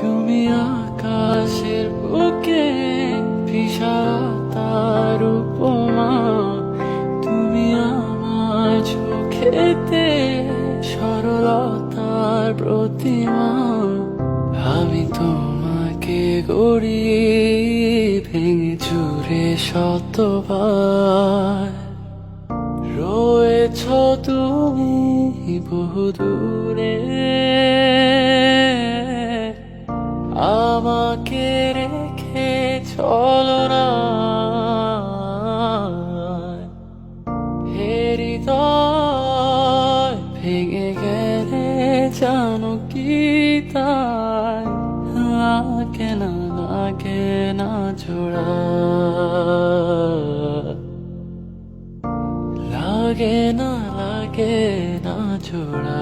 তুমি আকাশের বুকে বিষাতার উপমা, তুমি আমার চোখেতে সরলতার প্রতিমা। আমি তোমাকে গড়ি ভেঙে চুরে শতবার। রয়েছ তুমি বহুদূরে আমাকে রেখে চলো না। ভেঙে গেলে জানো কি তাই? লাগে না লাগে না জোড়া। লাগে না লাগে না জোড়া।